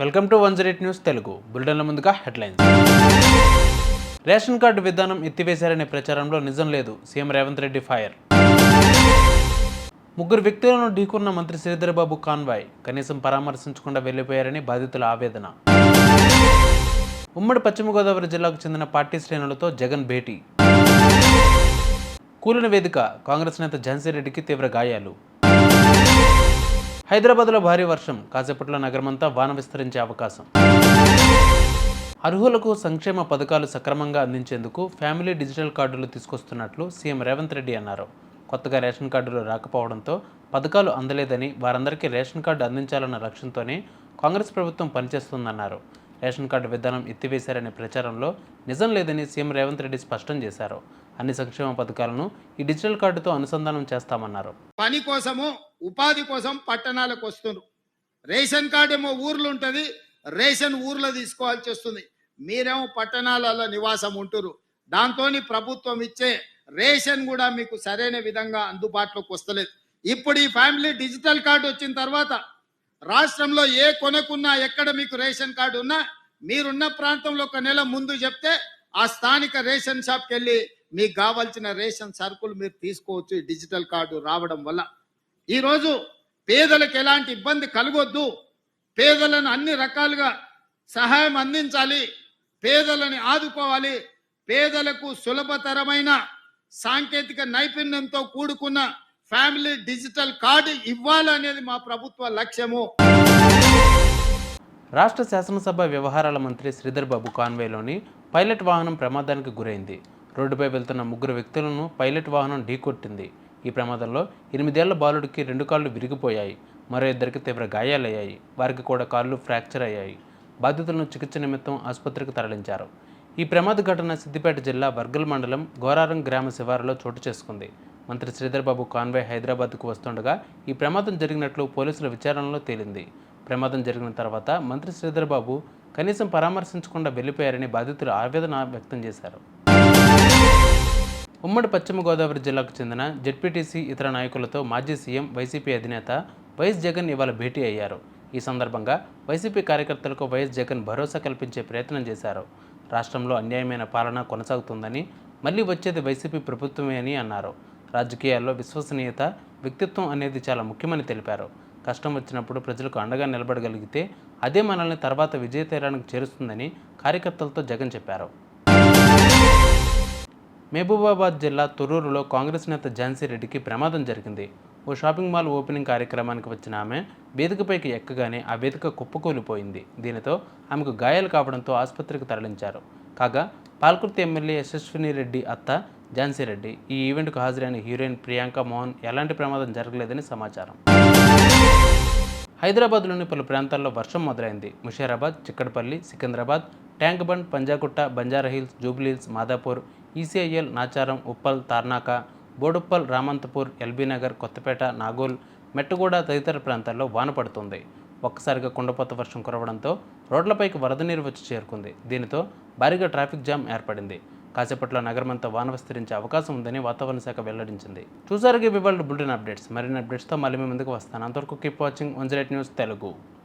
Welcome to one zero eight news Telugu. బులెటిన్ల ముందుగా headlines. Ration card విధానం ఎత్తివేశారనే ప్రచారంలో నిజం లేదు. CM Revanth Reddy fire. ముగ్గురు వ్యక్తులను ఢీకున్న మంత్రి శ్రీధర్బాబు కాన్వాయ్ కనీసం పరామర్శించకుండా వెళ్ళిపోయారని బాధితుల ఆవేదన. ఉమ్మడి పశ్చిమ గోదావరి జిల్లాకు చెందిన పార్టీ శ్రేణులతో జగన్ భేటీ. కూలిన వేదిక కాంగ్రెస్ నేత ఝాన్సీ రెడ్డికి తీవ్ర గాయాలు. హైదరాబాద్లో భారీ వర్షం. కాసేపట్లో నగరమంతా వాన విస్తరించే అవకాశం. అర్హులకు సంక్షేమ పథకాలు సక్రమంగా అందించేందుకు ఫ్యామిలీ డిజిటల్ కార్డులు తీసుకొస్తున్నట్లు సీఎం రేవంత్ రెడ్డి అన్నారు. కొత్తగా రేషన్ కార్డులు రాకపోవడంతో పథకాలు అందలేదని వారందరికీ రేషన్ కార్డు అందించాలన్న లక్ష్యంతోనే కాంగ్రెస్ ప్రభుత్వం పనిచేస్తుందన్నారు. రేషన్ కార్డు విధానం ఎత్తివేశారనే ప్రచారంలో నిజం లేదని సీఎం రేవంత్ రెడ్డి స్పష్టం చేశారు. అన్ని సంక్షేమ పథకాలను ఈ డిజిటల్ కార్డుతో అనుసంధానం చేస్తామన్నారు. పని కోసము ఉపాధి కోసం పట్టణాలకు వస్తున్నారు. రేషన్ కార్డు ఏమో ఊర్లో ఉంటుంది రేషన్ ఊర్లో తీసుకోవాల్సి వస్తుంది. మీరేమో పట్టణాలలో నివాసం ఉంటురు. దాంతో ప్రభుత్వం ఇచ్చే రేషన్ కూడా మీకు సరైన విధంగా అందుబాటులోకి వస్తలేదు. ఇప్పుడు ఈ ఫ్యామిలీ డిజిటల్ కార్డు వచ్చిన తర్వాత రాష్ట్రంలో ఏ కొనకున్నా ఎక్కడ మీకు రేషన్ కార్డు ఉన్నా మీరున్న ప్రాంతంలో ఒక నెల ముందు చెప్తే ఆ స్థానిక రేషన్ షాప్కి వెళ్ళి మీకు కావాల్సిన రేషన్ సరుకులు మీరు తీసుకోవచ్చు ఈ డిజిటల్ కార్డు రావడం వల్ల. ఈరోజు పేదలకు ఎలాంటి ఇబ్బంది కలగొద్దు. పేదలను అన్ని రకాలుగా సహాయం అందించాలి. పేదలని ఆదుకోవాలి. పేదలకు సులభతరమైన సాంకేతిక నైపుణ్యంతో కూడుకున్న ఫ్యామిలీ డిజిటల్ కార్డు ఇవ్వాలనేది మా ప్రభుత్వ లక్ష్యము. రాష్ట్ర శాసనసభ వ్యవహారాల మంత్రి శ్రీధర్ బాబు కాన్వేలోని పైలట్ వాహనం ప్రమాదానికి గురైంది. రోడ్డుపై వెళ్తున్న ముగ్గురు వ్యక్తులను పైలట్ వాహనం ఢీకొట్టింది. ఈ ప్రమాదంలో ఎనిమిదేళ్ళ బాలుడికి రెండు కాళ్ళు విరిగిపోయాయి. మరో ఇద్దరికి తీవ్ర గాయాలయ్యాయి. వారికి కూడా కాళ్ళు ఫ్రాక్చర్ అయ్యాయి. బాధితులను చికిత్స నిమిత్తం ఆసుపత్రికి తరలించారు. ఈ ప్రమాద ఘటన సిద్దిపేట జిల్లా వర్గల్ మండలం గోరారం గ్రామ శివారులో చోటు చేసుకుంది. మంత్రి శ్రీధర్బాబు కాన్వాయ్ హైదరాబాద్కు వస్తుండగా ఈ ప్రమాదం జరిగినట్లు పోలీసుల విచారణలో తేలింది. ప్రమాదం జరిగిన తర్వాత మంత్రి శ్రీధర్బాబు కనీసం పరామర్శించకుండా వెళ్ళిపోయారని బాధితులు ఆవేదన వ్యక్తం చేశారు. ఉమ్మడి పశ్చిమ గోదావరి జిల్లాకు చెందిన జెడ్పీటీసీ ఇతర నాయకులతో మాజీ సీఎం వైసీపీ అధినేత వైఎస్ జగన్ ఇవాళ భేటీ అయ్యారు. ఈ సందర్భంగా వైసీపీ కార్యకర్తలకు వైఎస్ జగన్ భరోసా కల్పించే ప్రయత్నం చేశారు. రాష్ట్రంలో అన్యాయమైన పాలన కొనసాగుతుందని మళ్ళీ వచ్చేది వైసీపీ ప్రభుత్వమే అని అన్నారు. రాజకీయాల్లో విశ్వసనీయత వ్యక్తిత్వం అనేది చాలా ముఖ్యమని తెలిపారు. కష్టం వచ్చినప్పుడు ప్రజలకు అండగా నిలబడగలిగితే అదే మనల్ని తర్వాత విజయతీరానికి చేరుస్తుందని కార్యకర్తలతో జగన్ చెప్పారు. మహబూబాబాద్ జిల్లా తొర్రూరులో కాంగ్రెస్ నేత ఝాన్సీ రెడ్డికి ప్రమాదం జరిగింది. ఓ షాపింగ్ మాల్ ఓపెనింగ్ కార్యక్రమానికి వచ్చిన ఆమె వేదికపైకి ఎక్కగానే ఆ వేదిక కుప్పకూలిపోయింది. దీనితో ఆమెకు గాయాలు కావడంతో ఆసుపత్రికి తరలించారు. కాగా పాల్కుర్తి ఎమ్మెల్యే యశస్విని రెడ్డి అత్త ఝాన్సీ రెడ్డి ఈ ఈవెంట్కు హాజరైన హీరోయిన్ ప్రియాంక మోహన్ ఎలాంటి ప్రమాదం జరగలేదని సమాచారం. హైదరాబాద్లోని పలు ప్రాంతాల్లో వర్షం మొదలైంది. Musheerabad Chikkadpally Secunderabad tank bund Panjagutta Banjara Hills Jubilee Hills Madhapur ECIL Nacharam Uppal Tarnaka Boduppal Ramanthapur LB Nagar Kothapet Nagole Mettuguda తదితర ప్రాంతాల్లో వాన పడుతుంది. ఒక్కసారిగా కుండపోత వర్షం కురవడంతో రోడ్లపైకి వరద నీరు వచ్చి చేరుకుంది. దీనితో భారీగా ట్రాఫిక్ జామ్ ఏర్పడింది. కాసేపట్లో నగరమంతా వాన విస్తరించే అవకాశం ఉందని వాతావరణ శాఖ వెల్లడించింది. చూసారుగా ఇవాళ బులెటిన్ అప్డేట్స్. మరిన్ని అప్డేట్స్తో మళ్ళీ మీ ముందుకు వస్తాను. అంతవరకు keep watching one news Telugu.